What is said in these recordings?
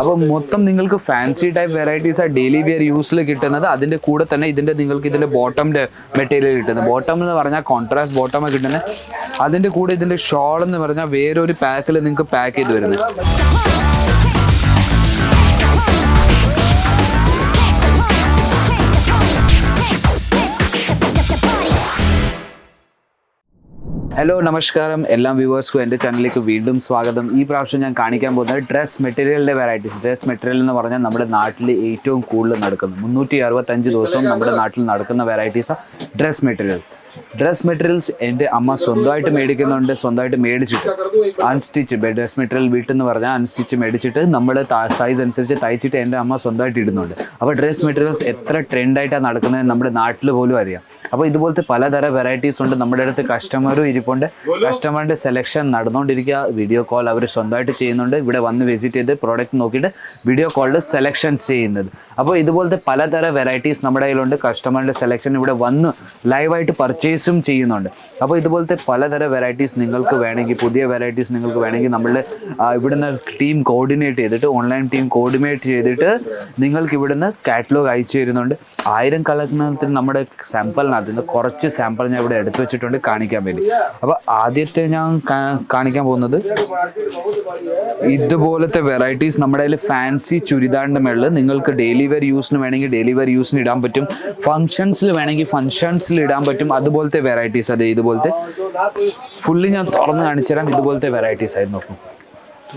അപ്പോൾ മൊത്തം നിങ്ങൾക്ക് ഫാൻസി ടൈപ്പ് വെറൈറ്റീസ് ആ ഡെയിലി വെയർ യൂസിൽ കിട്ടുന്നത് അതിന്റെ കൂടെ തന്നെ ഇതിന്റെ നിങ്ങൾക്ക് ഇതിന്റെ ബോട്ടമിന്റെ മെറ്റീരിയൽ കിട്ടുന്നത്. ബോട്ടം എന്ന് പറഞ്ഞാൽ കോൺട്രാസ്റ്റ് ബോട്ടം കിട്ടുന്നത്. അതിന്റെ കൂടെ ഇതിന്റെ ഷോൾ എന്ന് പറഞ്ഞാൽ വേറൊരു പാക്കിൽ നിങ്ങൾക്ക് പാക്ക് ചെയ്ത് വരുന്നത്. ഹലോ നമസ്കാരം. എല്ലാ വ്യൂവേഴ്സ്ക്കും എന്റെ ചാനലിലേക്ക് വീണ്ടും സ്വാഗതം. ഈ പ്രാവശ്യം ഞാൻ കാണിക്കാൻ പോകുന്നത് ഡ്രസ് മെറ്റീരിയലിന്റെ വെറൈറ്റീസ് ഡ്രസ് മെറ്റീരിയൽ എന്ന് പറഞ്ഞാൽ നമ്മുടെ നാട്ടിൽ ഏറ്റവും കൂടുതൽ നടക്കുന്നത്. മുന്നൂറ്റി അറുപത്തഞ്ച് ദിവസവും നമ്മുടെ നാട്ടിൽ നടക്കുന്ന varieties dress materials dress materials എന്റെ അമ്മ സ്വന്തമായിട്ട് മേടിക്കുന്നുണ്ട്. സ്വന്തമായിട്ട് മേടിച്ചിട്ട് അൺസ്റ്റിച്ച് ഡ്രസ് മെറ്റീരിയൽ വീട്ടിൽ നിന്ന് പറഞ്ഞാൽ അൺസ്റ്റിച്ച് മേടിച്ചിട്ട് നമ്മൾ സൈസ് അനുസരിച്ച് തയ്ച്ചിട്ട് എന്റെ അമ്മ സ്വന്തമായിട്ട് ഇടുന്നുണ്ട്. അപ്പോൾ ഡ്രസ് മെറ്റീരിയൽസ് എത്ര ട്രെൻഡായിട്ടാണ് നടക്കുന്നത് നമ്മുടെ നാട്ടിൽ പോലും അറിയാം. അപ്പോൾ ഇതുപോലത്തെ പലതരം വെറൈറ്റീസ് ഉണ്ട്. നമ്മുടെ അടുത്ത് കസ്റ്റമറും ഇരിപ്പുണ്ട്. കസ്റ്റമറിന്റെ സെലക്ഷൻ നടന്നുകൊണ്ടിരിക്കുക. വീഡിയോ കോൾ അവർ സ്വന്തമായിട്ട് ചെയ്യുന്നുണ്ട്. ഇവിടെ വന്ന് വിസിറ്റ് ചെയ്ത് പ്രോഡക്റ്റ് നോക്കിയിട്ട് വീഡിയോ കോളിൽ സെലക്ഷൻസ് ചെയ്യുന്നത്. അപ്പോൾ ഇതുപോലത്തെ പലതരം വെറൈറ്റീസ് നമ്മുടെ കയ്യിലുണ്ട്. കസ്റ്റമറിന്റെ സെലക്ഷൻ ഇവിടെ വന്ന് ലൈവായിട്ട് പർച്ചേസും ചെയ്യുന്നുണ്ട്. അപ്പോൾ ഇതുപോലത്തെ പലതരം വെറൈറ്റീസ് നിങ്ങൾക്ക് വേണമെങ്കിൽ പുതിയ വെറൈറ്റീസ് നിങ്ങൾക്ക് വേണമെങ്കിൽ നമ്മളുടെ ഇവിടുന്ന് ടീം കോർഡിനേറ്റ് ചെയ്തിട്ട് ഓൺലൈൻ ടീം കോർഡിനേറ്റ് ചെയ്തിട്ട് നിങ്ങൾക്ക് ഇവിടുന്ന് കാറ്റലോഗ് അയച്ചു തരുന്നുണ്ട്. ആയിരം കളക്ഷണത്തിന് നമ്മുടെ സാമ്പിളിനകത്ത് നിന്ന് കുറച്ച് സാമ്പിൾ ഞാൻ ഇവിടെ എടുത്തു വെച്ചിട്ടുണ്ട് കാണിക്കാൻ വേണ്ടി. അപ്പോൾ ആദ്യത്തെ ഞാൻ കാണിക്കാൻ പോകുന്നത് ഇതുപോലത്തെ വെറൈറ്റീസ് നമ്മുടെ കയ്യിൽ ഫാൻസി ചുരിദാറിന്റെ മേളിൽ നിങ്ങൾക്ക് ഡെയിലി വെയർ യൂസിന് വേണമെങ്കിൽ ഡെയിലി വെയർ യൂസിന് ഇടാൻ പറ്റും. ഫങ്ഷൻസിൽ വേണമെങ്കിൽ ഫങ്ഷൻസിൽ ഇടാൻ പറ്റും. അതുപോലത്തെ വെറൈറ്റീസ് അതെ ഇതുപോലത്തെ. ഫുള്ളി ഞാൻ തുറന്ന് കാണിച്ചു തരാം ഇതുപോലത്തെ വെറൈറ്റീസ് ആയിരുന്നു.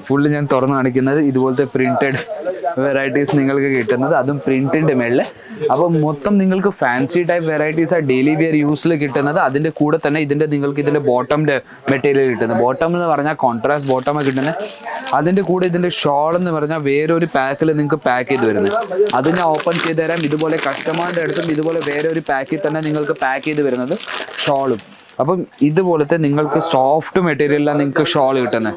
ഫുള്ള് ഞാൻ തുറന്ന് കാണിക്കുന്നത് ഇതുപോലത്തെ പ്രിന്റഡ് വെറൈറ്റീസ് നിങ്ങൾക്ക് കിട്ടുന്നത്. അതും പ്രിന്റിന്റെ മേളിൽ അപ്പോൾ മൊത്തം നിങ്ങൾക്ക് ഫാൻസി ടൈപ്പ് വെറൈറ്റീസ് ആ ഡെയിലി വെയർ യൂസിൽ കിട്ടുന്നത് അതിന്റെ കൂടെ തന്നെ ഇതിന്റെ നിങ്ങൾക്ക് ഇതിന്റെ ബോട്ടമിന്റെ മെറ്റീരിയൽ കിട്ടുന്നത്. ബോട്ടം എന്ന് പറഞ്ഞാൽ കോൺട്രാസ്റ്റ് ബോട്ടം കിട്ടുന്നത് അതിന്റെ കൂടെ ഇതിന്റെ ഷോൾ എന്ന് പറഞ്ഞാൽ വേറൊരു പാക്കിൽ നിങ്ങൾക്ക് പാക്ക് ചെയ്ത് വരുന്നത്. അത് ഞാൻ ഓപ്പൺ ചെയ്ത് തരാം. ഇതുപോലെ കസ്റ്റമറിന്റെ അടുത്തും ഇതുപോലെ വേറെ ഒരു പാക്കിൽ തന്നെ നിങ്ങൾക്ക് പാക്ക് ചെയ്ത് വരുന്നത്. ഷോളും അപ്പം ഇതുപോലത്തെ നിങ്ങൾക്ക് സോഫ്റ്റ് മെറ്റീരിയലാണ് നിങ്ങൾക്ക് ഷോൾ കിട്ടുന്നത്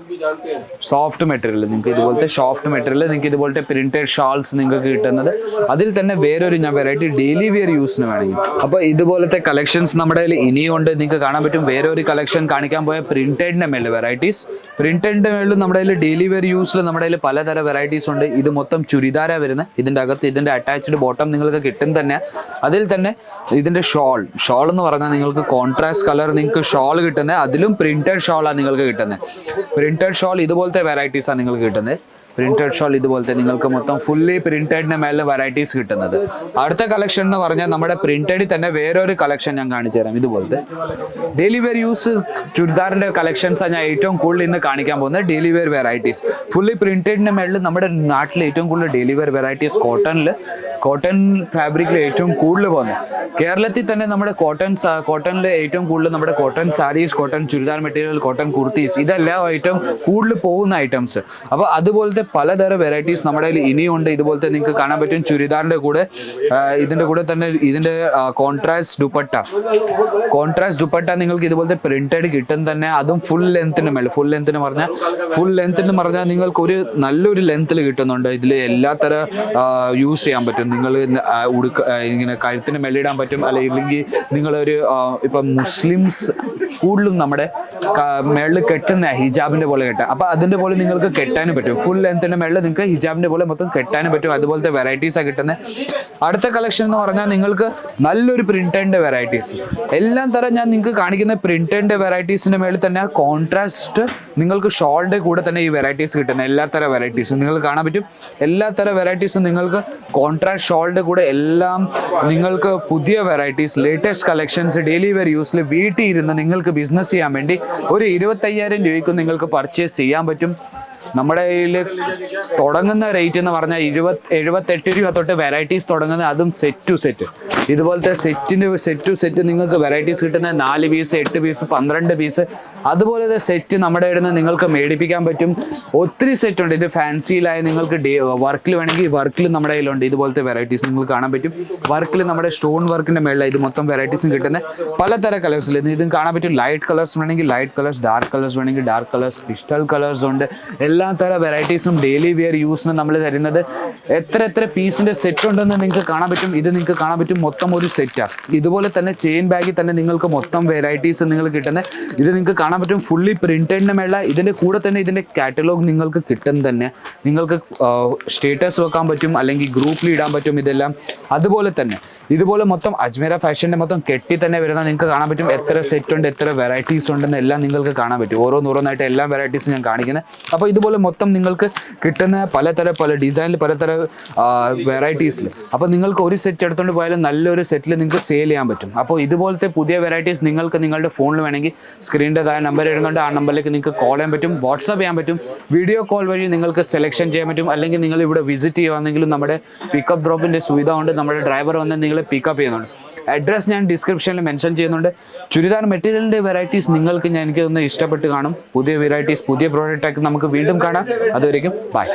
സോഫ്റ്റ് മെറ്റീരിയൽ നിങ്ങൾക്ക് ഇതുപോലത്തെ സോഫ്റ്റ് മെറ്റീരിയൽ നിങ്ങൾക്ക് ഇതുപോലത്തെ പ്രിന്റഡ് ഷാൾസ് നിങ്ങൾക്ക് കിട്ടുന്നത്. അതിൽ തന്നെ വേറൊരു ഞാൻ വെറൈറ്റി ഡെയിലി വെയർ യൂസിന് വേണമെങ്കിൽ. അപ്പോൾ ഇതുപോലത്തെ കളക്ഷൻസ് നമ്മുടെ കയ്യിൽ ഇനിയും ഉണ്ട്. നിങ്ങൾക്ക് കാണാൻ പറ്റും വേറൊരു കളക്ഷൻ കാണിക്കാൻ പോയ പ്രിന്റഡിന്റെ മേളിൽ വെറൈറ്റീസ് പ്രിന്റഡിന്റെ മേളിൽ നമ്മുടെ കയ്യിൽ ഡെയിലി വെയർ യൂസിൽ നമ്മുടെ കയ്യിൽ പലതരം വെറൈറ്റീസ് ഉണ്ട്. ഇത് മൊത്തം ചുരിദാര വരുന്നത് ഇതിന്റെ അകത്ത് ഇതിന്റെ അറ്റാച്ച്ഡ് ബോട്ടം നിങ്ങൾക്ക് കിട്ടും തന്നെ അതിൽ തന്നെ ഇതിന്റെ ഷോൾ ഷോൾ എന്ന് പറഞ്ഞാൽ നിങ്ങൾക്ക് കോൺട്രാസ്റ്റ് കളർ നിങ്ങൾക്ക് ഷോൾ കിട്ടുന്നത്. അതിലും പ്രിന്റഡ് ഷോളാണ് നിങ്ങൾക്ക് കിട്ടുന്നത്. പ്രിന്റഡ് ഷോൾ ഇതുപോലത്തെ വെറൈറ്റീസാണ് നിങ്ങൾക്ക് കിട്ടുന്നത്. പ്രിന്റഡ് ഷോൾ ഇതുപോലത്തെ നിങ്ങൾക്ക് മൊത്തം ഫുള്ളി പ്രിന്റഡിന് മേലെ വെറൈറ്റീസ് കിട്ടുന്നത്. അടുത്ത കളക്ഷൻ എന്ന് പറഞ്ഞാൽ നമ്മുടെ പ്രിന്റഡിൽ തന്നെ വേറൊരു കളക്ഷൻ ഞാൻ കാണിച്ചു തരാം. ഇതുപോലത്തെ ഡെയിലി വെയർ യൂസ് ചുരിദാറിന്റെ കളക്ഷൻസ് ഞാൻ ഏറ്റവും കൂടുതൽ ഇന്ന് കാണിക്കാൻ പോകുന്നത്. ഡെയിലി വെയർ വെറൈറ്റീസ് ഫുള്ളി പ്രിന്റഡിന്റെ മേളിൽ നമ്മുടെ നാട്ടിൽ ഏറ്റവും കൂടുതൽ ഡെയിലി വെയർ വെറൈറ്റീസ് കോട്ടണിൽ കോട്ടൺ ഫാബ്രിക്കിൽ ഏറ്റവും കൂടുതൽ പോകുന്നത് കേരളത്തിൽ തന്നെ നമ്മുടെ കോട്ടൺ കോട്ടണിൽ ഏറ്റവും കൂടുതൽ നമ്മുടെ cotton saris cotton churidar material cotton kurtis ഇതെല്ലാം ഏറ്റവും കൂടുതൽ പോകുന്ന ഐറ്റംസ് അപ്പോൾ അതുപോലത്തെ പലതരം വെറൈറ്റീസ് നമ്മുടെ കയ്യിൽ ഇനിയുണ്ട് ഇതുപോലത്തെ നിങ്ങൾക്ക് കാണാൻ പറ്റും ചുരിദാറിന്റെ കൂടെ ഇതിന്റെ കൂടെ തന്നെ ഇതിന്റെ കോൺട്രാസ്റ്റ് ദുപ്പട്ട കോൺട്രാസ്റ്റ് ദുപ്പട്ട നിങ്ങൾക്ക് ഇതുപോലത്തെ പ്രിന്റഡ് കിട്ടും തന്നെ. അതും ഫുൾ ലെങ്ത്തിന് മേലെ ഫുൾ ലെങ്ത്തിന് പറഞ്ഞാൽ ഫുൾ ലെങ്ത്തിന് പറഞ്ഞാൽ നിങ്ങൾക്ക് ഒരു നല്ലൊരു ലെങ്ത്തിൽ കിട്ടുന്നുണ്ട്. ഇതിൽ എല്ലാത്തരം തര യൂസ് ചെയ്യാൻ പറ്റും നിങ്ങൾ ഉടുക്ക ഇങ്ങനെ കഴുത്തിന് മെല്ലിടാൻ പറ്റും അല്ലെങ്കിൽ നിങ്ങളൊരു ഇപ്പം മുസ്ലിംസ് കൂടുതലും നമ്മുടെ മേളിൽ കെട്ടുന്ന ഹിജാബിന്റെ പോലെ കെട്ടാം അപ്പൊ അതിന്റെ പോലെ നിങ്ങൾക്ക് കെട്ടാനും പറ്റും. ഫുൾ ലെങ്ത്തിന്റെ മേളിൽ നിങ്ങൾക്ക് ഹിജാബിന്റെ പോലെ മൊത്തം കെട്ടാനും പറ്റും. അതുപോലത്തെ വെറൈറ്റീസ് ആ കിട്ടുന്നത് അടുത്ത കളക്ഷൻ എന്ന് പറഞ്ഞാൽ നിങ്ങൾക്ക് നല്ലൊരു പ്രിന്റഡിന്റെ വെറൈറ്റീസ് എല്ലാം തരം ഞാൻ നിങ്ങൾക്ക് കാണിക്കുന്ന പ്രിന്റഡിന്റെ വെറൈറ്റീസിന്റെ മേളിൽ തന്നെ കോൺട്രാസ്റ്റ് നിങ്ങൾക്ക് ഷോളിന്റെ കൂടെ തന്നെ ഈ വെറൈറ്റീസ് കിട്ടുന്ന. എല്ലാ തരം വെറൈറ്റീസും നിങ്ങൾക്ക് കാണാൻ പറ്റും. എല്ലാ തരം വെറൈറ്റീസും നിങ്ങൾക്ക് കോൺട്രാസ്റ്റ് ഷോളിന്റെ കൂടെ എല്ലാം നിങ്ങൾക്ക് പുതിയ varieties latest collections daily wear യൂസിൽ വീട്ടിൽ ഇരുന്ന് നിങ്ങൾക്ക് ബിസിനസ് ചെയ്യാൻ വേണ്ടി ഒരു ഇരുപത്തയ്യായിരം രൂപയ്ക്ക് നിങ്ങൾക്ക് പർച്ചേസ് ചെയ്യാൻ പറ്റും. നമ്മുടെ കയ്യിൽ തുടങ്ങുന്ന റേറ്റ് എന്ന് പറഞ്ഞാൽ ഇരുപത് എഴുപത്തെട്ട് രൂപ തൊട്ട് വെറൈറ്റീസ് തുടങ്ങുന്നത് അതും സെറ്റ് ടു സെറ്റ് ഇതുപോലത്തെ സെറ്റിന് സെറ്റ് ടു സെറ്റ് നിങ്ങൾക്ക് വെറൈറ്റീസ് കിട്ടുന്ന നാല് പീസ് എട്ട് പീസ് പന്ത്രണ്ട് പീസ് അതുപോലത്തെ സെറ്റ് നമ്മുടെ ഇടുന്ന് നിങ്ങൾക്ക് മേടിപ്പിക്കാൻ പറ്റും. ഒത്തിരി സെറ്റ് ഉണ്ട്. ഇത് ഫാൻസിയിലായ നിങ്ങൾക്ക് വർക്കിൽ വേണമെങ്കിൽ വർക്കിൽ നമ്മുടെ കയ്യിലുണ്ട്. ഇതുപോലത്തെ വെറൈറ്റീസ് നിങ്ങൾക്ക് കാണാൻ പറ്റും. വർക്കിൽ നമ്മുടെ സ്റ്റോൺ വർക്കിന്റെ മേളിൽ ഇത് മൊത്തം വെറൈറ്റീസും കിട്ടുന്ന. പലതരം കളേഴ്സിൽ ഇതും കാണാൻ പറ്റും ലൈറ്റ് കളേഴ്സ് വേണമെങ്കിൽ ലൈറ്റ് കളേഴ്സ് ഡാർക്ക് കളേഴ്സ് വേണമെങ്കിൽ ഡാർക്ക് കളേഴ്സ് പിസ്റ്റൽ കളേഴ്സ് ഉണ്ട്. എല്ലാ തരം വെറൈറ്റീസും ഡെയിലി വെയർ യൂസിന് നമ്മൾ തരുന്നത്. എത്ര എത്ര പീസിന്റെ സെറ്റ് ഉണ്ടെന്ന് നിങ്ങൾക്ക് കാണാൻ പറ്റും. ഇത് നിങ്ങൾക്ക് കാണാൻ പറ്റും. മൊത്തം ഒരു സെറ്റാണ് ഇതുപോലെ തന്നെ ചെയിൻ ബാഗിൽ തന്നെ നിങ്ങൾക്ക് മൊത്തം വെറൈറ്റീസ് നിങ്ങൾ കിട്ടുന്നത് ഇത് നിങ്ങൾക്ക് കാണാൻ പറ്റും ഫുള്ളി പ്രിന്റഡിന്റെ മേള ഇതിന്റെ കൂടെ തന്നെ ഇതിന്റെ കാറ്റലോഗ് നിങ്ങൾക്ക് കിട്ടും തന്നെ. നിങ്ങൾക്ക് സ്റ്റേറ്റസ് വെക്കാൻ പറ്റും അല്ലെങ്കിൽ ഗ്രൂപ്പിൽ ഇടാൻ പറ്റും ഇതെല്ലാം. അതുപോലെ തന്നെ ഇതുപോലെ മൊത്തം അജ്മീര ഫാഷന്റെ മൊത്തം കെട്ടി തന്നെ വരുന്ന നിങ്ങൾക്ക് കാണാൻ പറ്റും. എത്ര സെറ്റ് ഉണ്ട് എത്ര വെറൈറ്റീസ് ഉണ്ടെന്ന് എല്ലാം നിങ്ങൾക്ക് കാണാൻ പറ്റും. ഓരോന്നോരോന്നായിട്ട് എല്ലാ വെറൈറ്റീസും ഞാൻ കാണിക്കുന്നത് അപ്പോൾ ഇതുപോലെ മൊത്തം നിങ്ങൾക്ക് കിട്ടുന്ന പലതരം പല ഡിസൈനിൽ പലതരം വെറൈറ്റീസിൽ അപ്പോൾ നിങ്ങൾക്ക് ഒരു സെറ്റ് എടുത്തുകൊണ്ട് പോയാലും നല്ലൊരു സെറ്റിൽ നിങ്ങൾക്ക് സെയിൽ ചെയ്യാൻ പറ്റും. അപ്പോൾ ഇതുപോലത്തെ പുതിയ വെറൈറ്റീസ് നിങ്ങൾക്ക് നിങ്ങളുടെ ഫോണിൽ വേണമെങ്കിൽ സ്ക്രീനിന്റെ താഴെ നമ്പർ എഴുതുന്നുണ്ട് ആ നമ്പറിലേക്ക് നിങ്ങൾക്ക് കോൾ ചെയ്യാൻ പറ്റും വാട്സാപ്പ് ചെയ്യാൻ പറ്റും. വീഡിയോ കോൾ വഴി നിങ്ങൾക്ക് സെലക്ഷൻ ചെയ്യാൻ പറ്റും. അല്ലെങ്കിൽ നിങ്ങൾ ഇവിടെ വിസിറ്റ് ചെയ്യുവാണെങ്കിലും നമ്മുടെ പിക്കപ്പ് ഡ്രോപ്പിന്റെ സുവിധ ഉണ്ട് നമ്മുടെ ഡ്രൈവർ വന്ന് നിങ്ങളെ പിക്കപ്പ് ചെയ്യുന്നുണ്ട്. അഡ്രസ് ഞാൻ ഡിസ്ക്രിപ്ഷനിൽ മെൻഷൻ ചെയ്യുന്നുണ്ട്. ചുരിദാർ മെറ്റീരിയലിന്റെ വെറൈറ്റീസ് നിങ്ങൾക്ക് ഞാൻ എനിക്ക് തോന്നുന്നു ഇഷ്ടപ്പെട്ട് കാണും. പുതിയ വെറൈറ്റീസ് പുതിയ പ്രോഡക്റ്റ് ആക്കി നമുക്ക് വീണ്ടും കാണാം. അതുവരെയും ബൈ